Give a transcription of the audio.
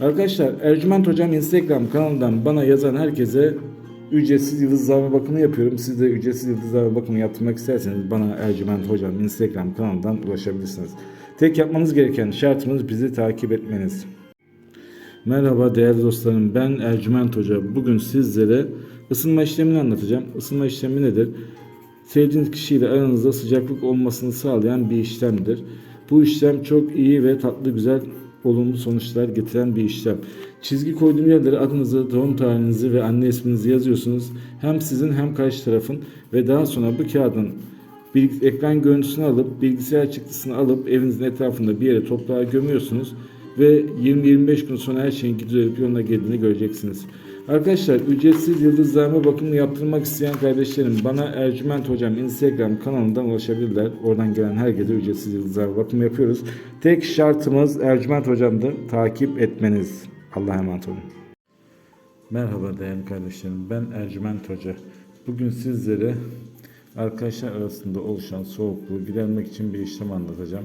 Arkadaşlar Ercüment Hocam Instagram kanalından bana yazan herkese ücretsiz yıldızlama bakımı yapıyorum. Siz de ücretsiz yıldızlama bakımı yaptırmak isterseniz bana Ercüment Hocam Instagram kanalından ulaşabilirsiniz. Tek yapmanız gereken şartımız bizi takip etmeniz. Merhaba değerli dostlarım ben Ercüment Hoca. Bugün sizlere ısınma işlemini anlatacağım. Isınma işlemi nedir? Sevdiğiniz kişiyle aranızda sıcaklık olmasını sağlayan bir işlemdir. Bu işlem çok iyi ve tatlı güzel olumlu sonuçlar getiren bir işlem. Çizgi koyduğum yerlere adınızı, doğum tarihinizi ve anne isminizi yazıyorsunuz. Hem sizin hem karşı tarafın ve daha sonra bu kağıdın ekran görüntüsünü alıp bilgisayar çıktısını alıp evinizin etrafında bir yere toprağa gömüyorsunuz ve 20-25 gün sonra her şeyin düzelip yoluna girdiğini göreceksiniz. Arkadaşlar ücretsiz yıldızlarma bakımını yaptırmak isteyen kardeşlerim bana Ercüment Hocam Instagram kanalından ulaşabilirler. Oradan gelen herkese ücretsiz yıldızlarma bakımı yapıyoruz. Tek şartımız Ercüment Hocam'dır. Takip etmeniz. Allah'a emanet olun. Merhaba değerli kardeşlerim. Ben Ercüment Hoca. Bugün sizlere arkadaşlar arasında oluşan soğukluğu gidermek için bir işlem anlatacağım.